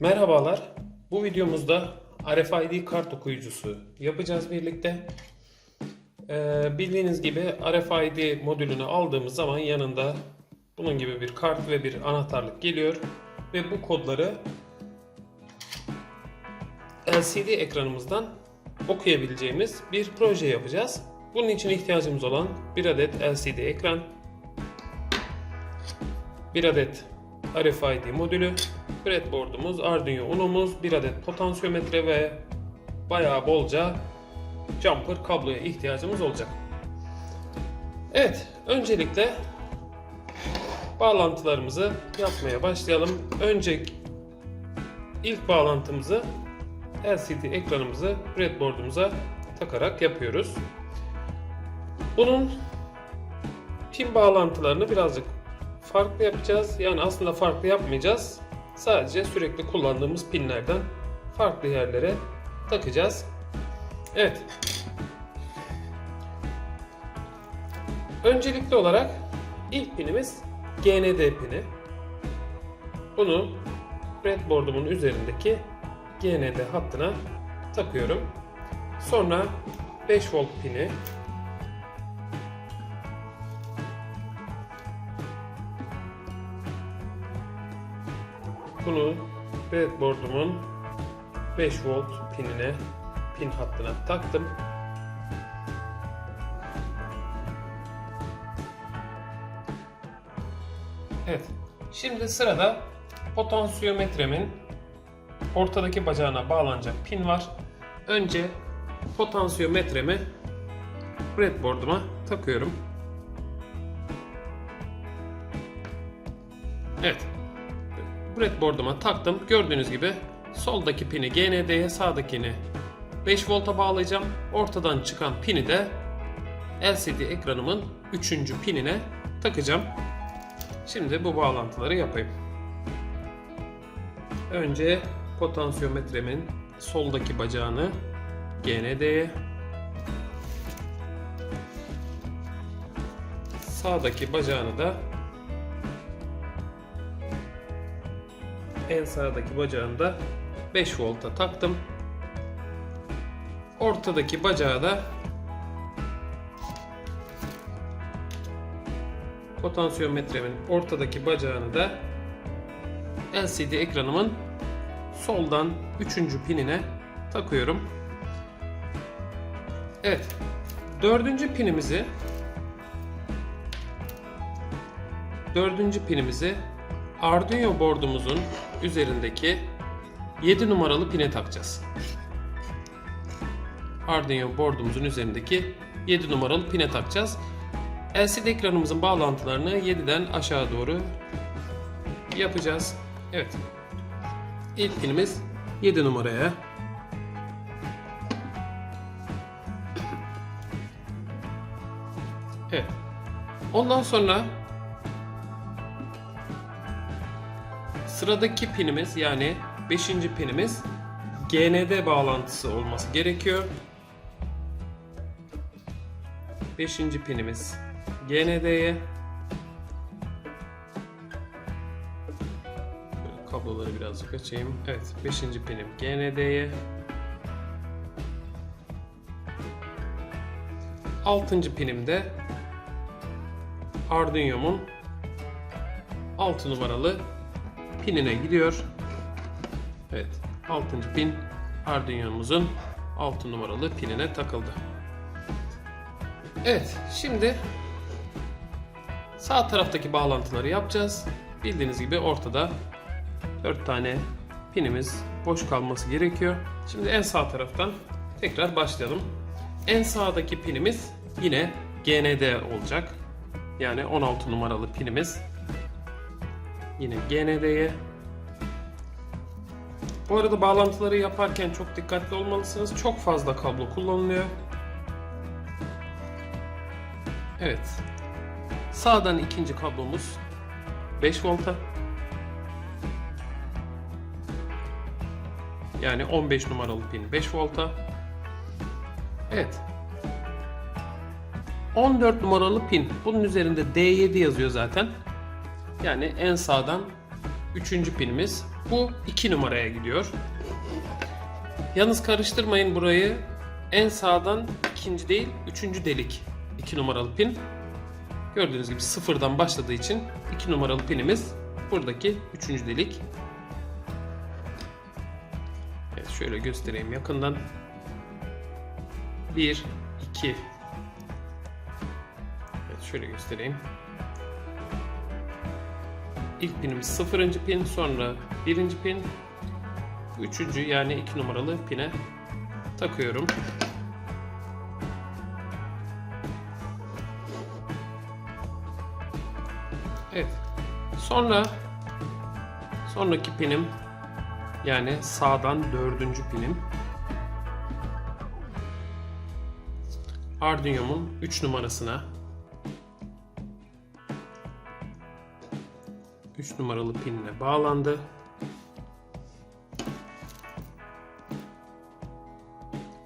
Merhabalar. Bu videomuzda RFID kart okuyucusu yapacağız birlikte. Ee, bildiğiniz gibi RFID modülünü aldığımız zaman yanında bunun gibi bir kart ve bir anahtarlık geliyor ve bu kodları LCD ekranımızdan okuyabileceğimiz bir proje yapacağız. Bunun için ihtiyacımız olan bir adet LCD ekran, bir adet RFID modülü, breadboard'umuz, Arduino Uno'muz, bir adet potansiyometre ve bayağı bolca jumper kabloya ihtiyacımız olacak. Evet, öncelikle bağlantılarımızı yapmaya başlayalım. Önce ilk bağlantımızı LCD ekranımızı breadboard'umuza takarak yapıyoruz. Bunun pin bağlantılarını birazcık farklı yapacağız. Yani aslında farklı yapmayacağız. Sadece sürekli kullandığımız pinlerden farklı yerlere takacağız. Evet. Öncelikli olarak ilk pinimiz GND pini. Bunu breadboard'umun üzerindeki GND hattına takıyorum. Sonra 5 volt pini Bunu breadboard'umun 5 volt pinine, pin hattına taktım. Evet. Şimdi sırada potansiyometremin ortadaki bacağına bağlanacak pin var. Önce potansiyometremi breadboard'uma takıyorum. Evet. Breadboard'uma taktım. Gördüğünüz gibi soldaki pini GND'ye sağdakini 5 volta bağlayacağım. Ortadan çıkan pini de LCD ekranımın 3. pinine takacağım. Şimdi bu bağlantıları yapayım. Önce potansiyometremin soldaki bacağını GND'ye sağdaki bacağını da en sağdaki bacağını da 5 volta taktım. Ortadaki bacağı da potansiyometremin ortadaki bacağını da LCD ekranımın soldan 3. pinine takıyorum. Evet. Dördüncü pinimizi dördüncü pinimizi Arduino board'umuzun üzerindeki 7 numaralı pine takacağız. Arduino board'umuzun üzerindeki 7 numaralı pine takacağız. LCD ekranımızın bağlantılarını 7'den aşağı doğru yapacağız. Evet. İlk pinimiz 7 numaraya. Evet. Ondan sonra Sıradaki pinimiz yani 5. pinimiz GND bağlantısı olması gerekiyor. 5. pinimiz GND'ye kabloları birazcık açayım. Evet, 5. pinim GND'ye 6. pinim de Arduino'mun 6 numaralı pinine gidiyor. Evet. 6. pin Arduino'muzun 6 numaralı pinine takıldı. Evet. Şimdi sağ taraftaki bağlantıları yapacağız. Bildiğiniz gibi ortada 4 tane pinimiz boş kalması gerekiyor. Şimdi en sağ taraftan tekrar başlayalım. En sağdaki pinimiz yine GND olacak. Yani 16 numaralı pinimiz Yine GND'ye. Bu arada bağlantıları yaparken çok dikkatli olmalısınız. Çok fazla kablo kullanılıyor. Evet. Sağdan ikinci kablomuz 5 volta. Yani 15 numaralı pin 5 volta. Evet. 14 numaralı pin. Bunun üzerinde D7 yazıyor zaten. Yani en sağdan üçüncü pinimiz Bu 2 numaraya gidiyor. Yalnız karıştırmayın burayı. En sağdan ikinci değil, üçüncü delik 2 numaralı pin. Gördüğünüz gibi sıfırdan başladığı için 2 numaralı pinimiz buradaki üçüncü delik. Evet şöyle göstereyim yakından. 1, 2. Evet şöyle göstereyim. İlk pinimiz sıfırıncı pin, sonra birinci pin, üçüncü yani iki numaralı pine takıyorum. Evet. Sonra sonraki pinim yani sağdan dördüncü pinim Arduino'mun 3 numarasına 3 numaralı pinle bağlandı.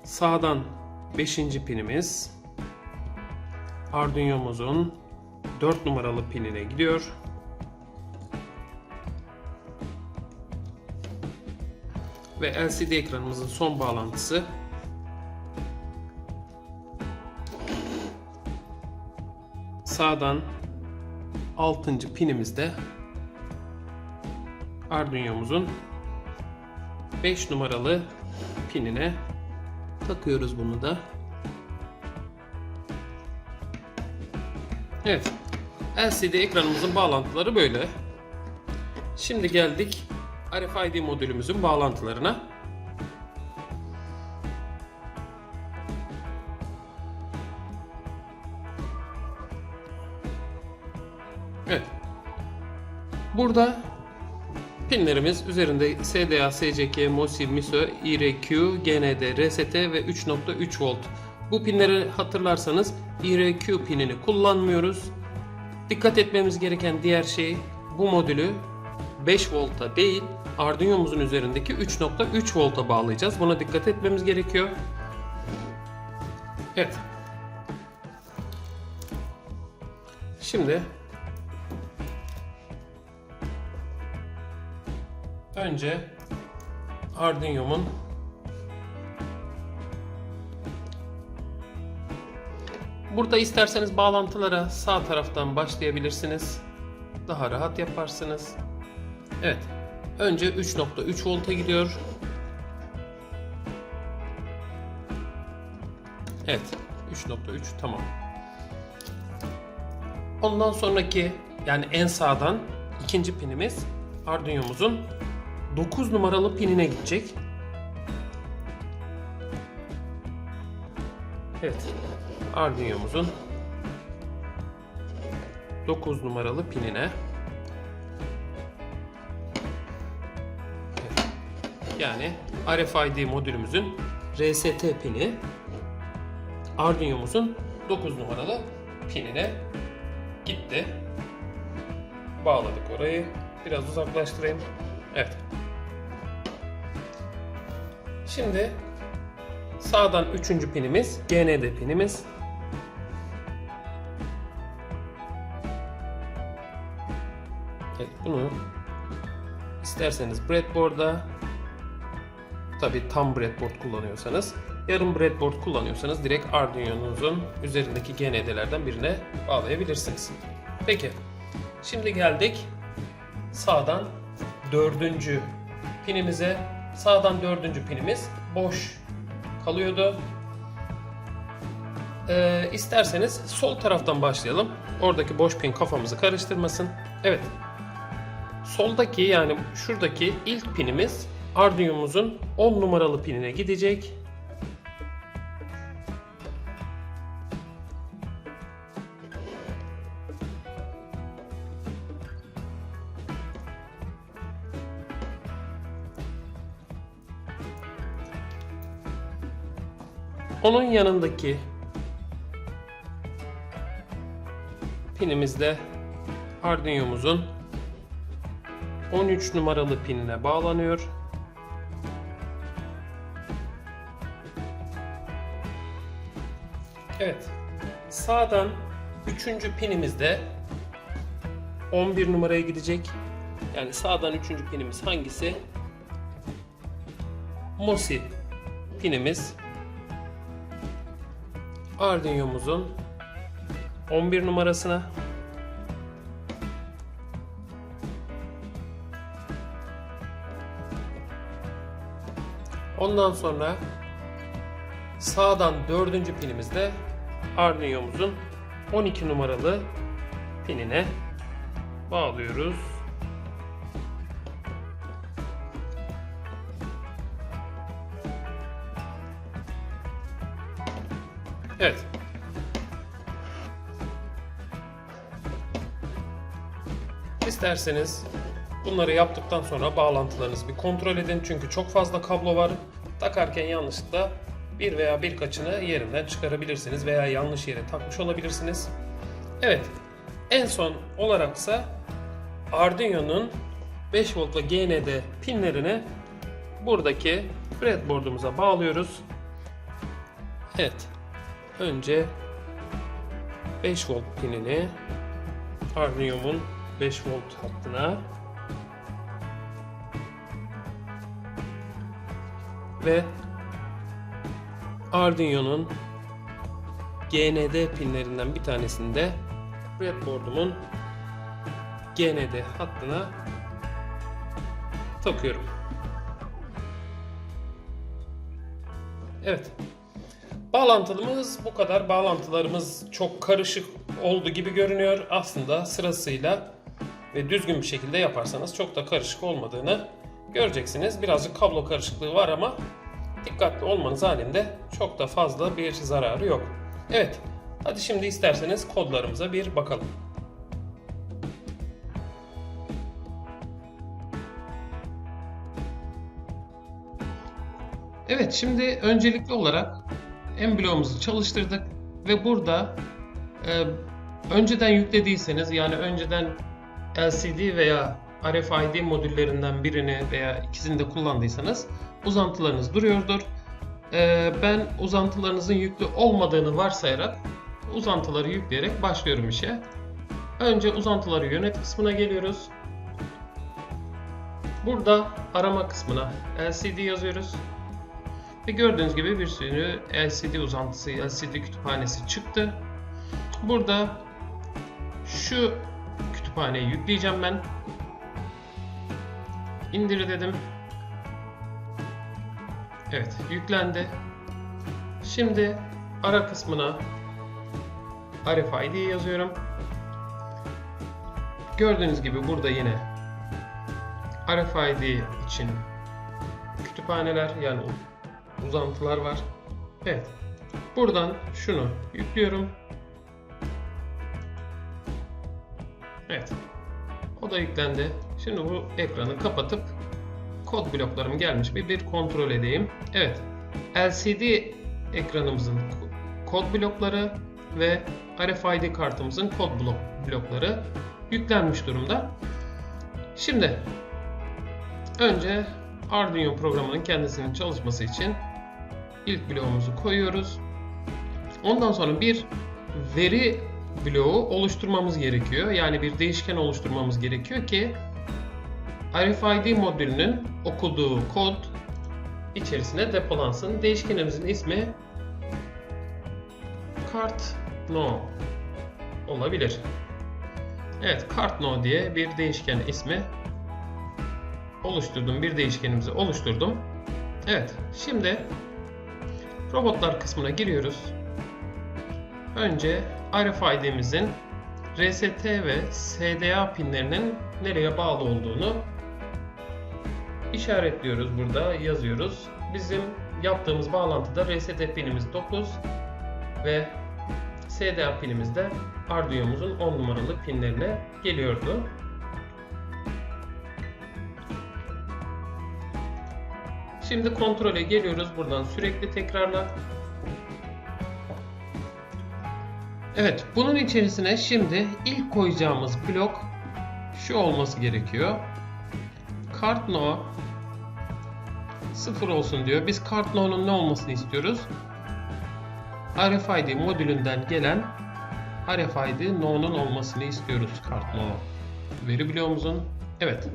Sağdan 5. pinimiz Arduino'muzun 4 numaralı pinine gidiyor. Ve LCD ekranımızın son bağlantısı sağdan 6. pinimizde Arduino'muzun 5 numaralı pinine takıyoruz bunu da. Evet. LCD ekranımızın bağlantıları böyle. Şimdi geldik RFID modülümüzün bağlantılarına. Evet. Burada pinlerimiz üzerinde SDA, SCK, MOSI, MISO, IRQ, GND, RST ve 3.3 volt. Bu pinleri hatırlarsanız IRQ pinini kullanmıyoruz. Dikkat etmemiz gereken diğer şey bu modülü 5 volta değil Arduino'muzun üzerindeki 3.3 volta bağlayacağız. Buna dikkat etmemiz gerekiyor. Evet. Şimdi önce Arduino'mun Burada isterseniz bağlantılara sağ taraftan başlayabilirsiniz. Daha rahat yaparsınız. Evet. Önce 3.3 volta gidiyor. Evet. 3.3 tamam. Ondan sonraki yani en sağdan ikinci pinimiz Arduino'muzun 9 numaralı pinine gidecek. Evet. Arduino'muzun 9 numaralı pinine yani RFID modülümüzün RST pini Arduino'muzun 9 numaralı pinine gitti. Bağladık orayı. Biraz uzaklaştırayım. Evet. Şimdi sağdan 3. pinimiz GND pinimiz. Evet bunu isterseniz breadboard'a tabi tam breadboard kullanıyorsanız yarım breadboard kullanıyorsanız direkt Arduino'nuzun üzerindeki GND'lerden birine bağlayabilirsiniz. Peki şimdi geldik sağdan dördüncü pinimize. Sağdan dördüncü pinimiz boş kalıyordu. Ee, isterseniz sol taraftan başlayalım. Oradaki boş pin kafamızı karıştırmasın. Evet. Soldaki yani şuradaki ilk pinimiz Arduino'muzun 10 numaralı pinine gidecek. Onun yanındaki pinimiz de Arduino'muzun 13 numaralı pinine bağlanıyor. Evet. Sağdan 3. pinimiz de 11 numaraya gidecek. Yani sağdan üçüncü pinimiz hangisi? MOSI pinimiz. Arduino'muzun 11 numarasına Ondan sonra sağdan dördüncü pinimizde Arduino'muzun 12 numaralı pinine bağlıyoruz. Evet. İsterseniz bunları yaptıktan sonra bağlantılarınızı bir kontrol edin. Çünkü çok fazla kablo var. Takarken yanlışlıkla bir veya birkaçını yerinden çıkarabilirsiniz veya yanlış yere takmış olabilirsiniz. Evet. En son olaraksa Arduino'nun 5 voltla GND pinlerini buradaki breadboard'umuza bağlıyoruz. Evet. Önce 5 volt pinini Arduino'nun 5 volt hattına ve Arduino'nun GND pinlerinden bir tanesini de breadboard'umun GND hattına takıyorum. Evet. Bağlantımız bu kadar. Bağlantılarımız çok karışık oldu gibi görünüyor. Aslında sırasıyla ve düzgün bir şekilde yaparsanız çok da karışık olmadığını göreceksiniz. Birazcık kablo karışıklığı var ama dikkatli olmanız halinde çok da fazla bir zararı yok. Evet. Hadi şimdi isterseniz kodlarımıza bir bakalım. Evet şimdi öncelikli olarak en çalıştırdık ve burada e, önceden yüklediyseniz yani önceden LCD veya RFID modüllerinden birini veya ikisini de kullandıysanız uzantılarınız duruyordur. E, ben uzantılarınızın yüklü olmadığını varsayarak uzantıları yükleyerek başlıyorum işe. Önce uzantıları yönet kısmına geliyoruz. Burada arama kısmına LCD yazıyoruz. Ve gördüğünüz gibi bir sürü LCD uzantısı, LCD kütüphanesi çıktı. Burada şu kütüphaneyi yükleyeceğim ben. İndir dedim. Evet, yüklendi. Şimdi ara kısmına RFID yazıyorum. Gördüğünüz gibi burada yine RFID için kütüphaneler yani uzantılar var. Evet. Buradan şunu yüklüyorum. Evet. O da yüklendi. Şimdi bu ekranı kapatıp kod bloklarım gelmiş mi bir kontrol edeyim. Evet. LCD ekranımızın kod blokları ve RFID kartımızın kod blok blokları yüklenmiş durumda. Şimdi önce Arduino programının kendisinin çalışması için ilk bloğumuzu koyuyoruz. Ondan sonra bir veri bloğu oluşturmamız gerekiyor. Yani bir değişken oluşturmamız gerekiyor ki RFID modülünün okuduğu kod içerisine depolansın. Değişkenimizin ismi kart no olabilir. Evet kart no diye bir değişken ismi oluşturdum. Bir değişkenimizi oluşturdum. Evet şimdi robotlar kısmına giriyoruz. Önce RFID'mizin RST ve SDA pinlerinin nereye bağlı olduğunu işaretliyoruz burada yazıyoruz. Bizim yaptığımız bağlantıda RST pinimiz 9 ve SDA pinimiz de Arduino'muzun 10 numaralı pinlerine geliyordu. Şimdi kontrole geliyoruz. Buradan sürekli tekrarla. Evet, bunun içerisine şimdi ilk koyacağımız blok şu olması gerekiyor. Kart no 0 olsun diyor. Biz kart no'nun ne olmasını istiyoruz? RFID modülünden gelen RFID no'nun olmasını istiyoruz kart no veri bloğumuzun. Evet.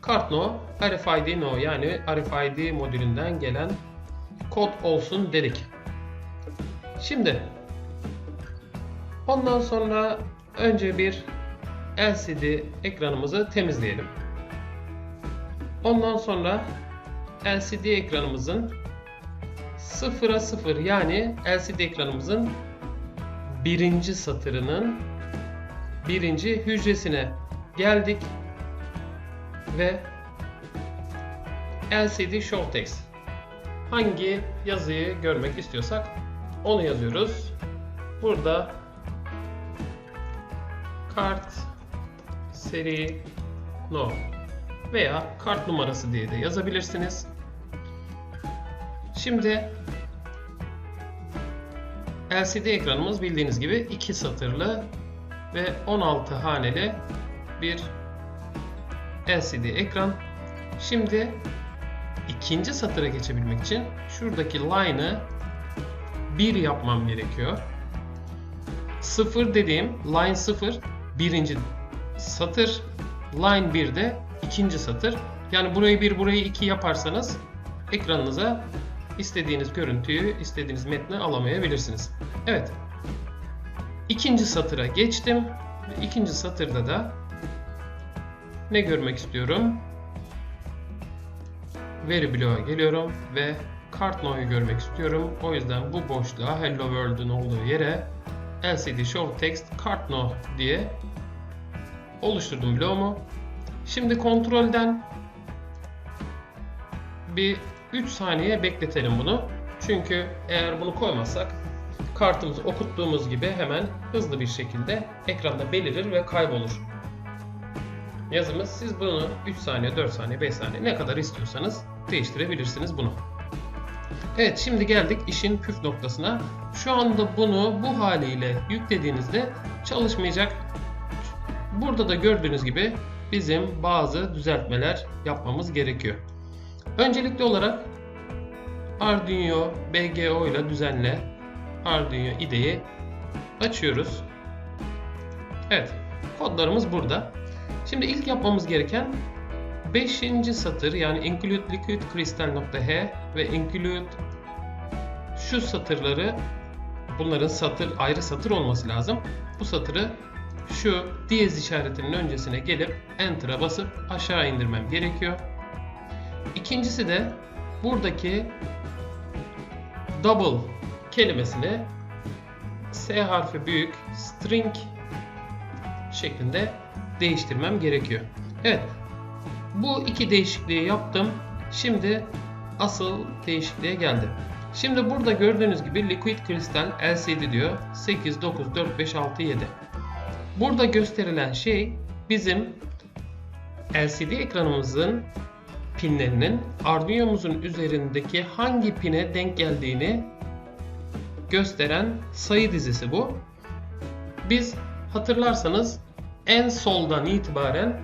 Kartno RFID No yani RFID modülünden gelen kod olsun dedik. Şimdi ondan sonra önce bir LCD ekranımızı temizleyelim. Ondan sonra LCD ekranımızın 0'a 0 yani LCD ekranımızın birinci satırının birinci hücresine geldik ve LCD Show Text hangi yazıyı görmek istiyorsak onu yazıyoruz. Burada kart seri no veya kart numarası diye de yazabilirsiniz. Şimdi LCD ekranımız bildiğiniz gibi iki satırlı ve 16 haneli bir LCD ekran. Şimdi ikinci satıra geçebilmek için şuradaki line'ı 1 yapmam gerekiyor. 0 dediğim line 0 birinci satır, line 1 de ikinci satır. Yani burayı 1 burayı 2 yaparsanız ekranınıza istediğiniz görüntüyü, istediğiniz metni alamayabilirsiniz. Evet. İkinci satıra geçtim. İkinci satırda da ne görmek istiyorum? Veri bloğa geliyorum ve kart no'yu görmek istiyorum. O yüzden bu boşluğa Hello World'un olduğu yere LCD Show Text Kart No diye oluşturdum bloğumu. Şimdi kontrolden bir 3 saniye bekletelim bunu. Çünkü eğer bunu koymazsak kartımızı okuttuğumuz gibi hemen hızlı bir şekilde ekranda belirir ve kaybolur. Yazımız siz bunu 3 saniye, 4 saniye, 5 saniye ne kadar istiyorsanız değiştirebilirsiniz bunu. Evet şimdi geldik işin püf noktasına. Şu anda bunu bu haliyle yüklediğinizde çalışmayacak. Burada da gördüğünüz gibi bizim bazı düzeltmeler yapmamız gerekiyor. Öncelikli olarak Arduino BGO ile düzenle Arduino IDE'yi açıyoruz. Evet, kodlarımız burada. Şimdi ilk yapmamız gereken 5. satır yani include liquid crystal.h ve include şu satırları bunların satır ayrı satır olması lazım. Bu satırı şu diyez işaretinin öncesine gelip enter'a basıp aşağı indirmem gerekiyor. İkincisi de buradaki double kelimesini S harfi büyük string şeklinde değiştirmem gerekiyor. Evet. Bu iki değişikliği yaptım. Şimdi asıl değişikliğe geldi. Şimdi burada gördüğünüz gibi Liquid Crystal LCD diyor. 8, 9, 4, 5, 6, 7. Burada gösterilen şey bizim LCD ekranımızın pinlerinin Arduino'muzun üzerindeki hangi pine denk geldiğini gösteren sayı dizisi bu. Biz hatırlarsanız en soldan itibaren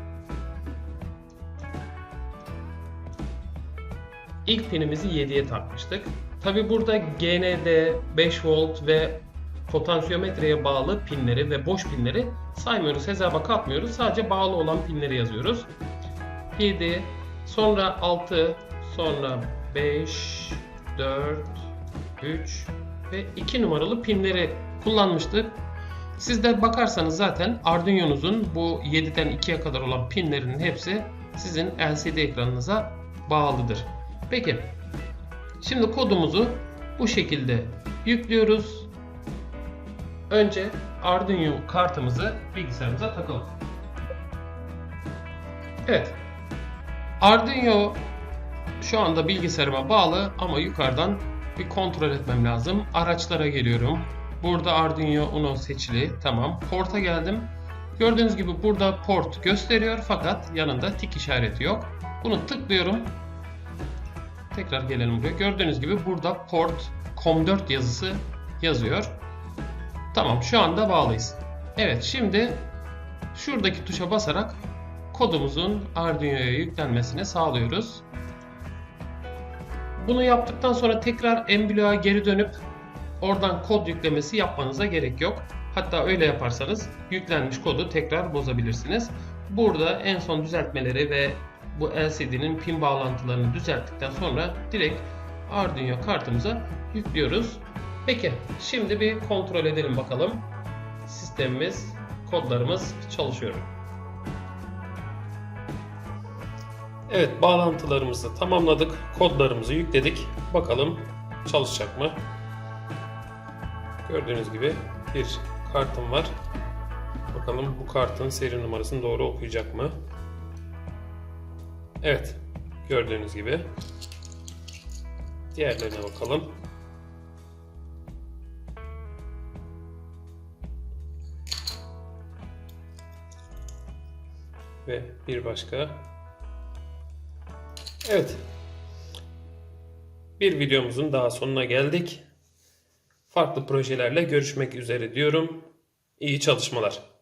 ilk pinimizi 7'ye takmıştık. Tabi burada GND, 5 volt ve potansiyometreye bağlı pinleri ve boş pinleri saymıyoruz, hesaba katmıyoruz. Sadece bağlı olan pinleri yazıyoruz. 7, sonra 6, sonra 5, 4, 3 ve 2 numaralı pinleri kullanmıştık. Siz de bakarsanız zaten Arduino'nuzun bu 7'den 2'ye kadar olan pinlerinin hepsi sizin LCD ekranınıza bağlıdır. Peki. Şimdi kodumuzu bu şekilde yüklüyoruz. Önce Arduino kartımızı bilgisayarımıza takalım. Evet. Arduino şu anda bilgisayarıma bağlı ama yukarıdan bir kontrol etmem lazım. Araçlara geliyorum. Burada Arduino Uno seçili. Tamam. Port'a geldim. Gördüğünüz gibi burada port gösteriyor fakat yanında tik işareti yok. Bunu tıklıyorum. Tekrar gelelim buraya. Gördüğünüz gibi burada port COM4 yazısı yazıyor. Tamam şu anda bağlıyız. Evet şimdi şuradaki tuşa basarak kodumuzun Arduino'ya yüklenmesini sağlıyoruz. Bunu yaptıktan sonra tekrar Emblo'ya geri dönüp oradan kod yüklemesi yapmanıza gerek yok. Hatta öyle yaparsanız yüklenmiş kodu tekrar bozabilirsiniz. Burada en son düzeltmeleri ve bu LCD'nin pin bağlantılarını düzelttikten sonra direkt Arduino kartımıza yüklüyoruz. Peki şimdi bir kontrol edelim bakalım. Sistemimiz, kodlarımız çalışıyor. Evet bağlantılarımızı tamamladık. Kodlarımızı yükledik. Bakalım çalışacak mı? Gördüğünüz gibi bir kartım var. Bakalım bu kartın seri numarasını doğru okuyacak mı? Evet. Gördüğünüz gibi. Diğerlerine bakalım. Ve bir başka. Evet. Bir videomuzun daha sonuna geldik. Farklı projelerle görüşmek üzere diyorum. İyi çalışmalar.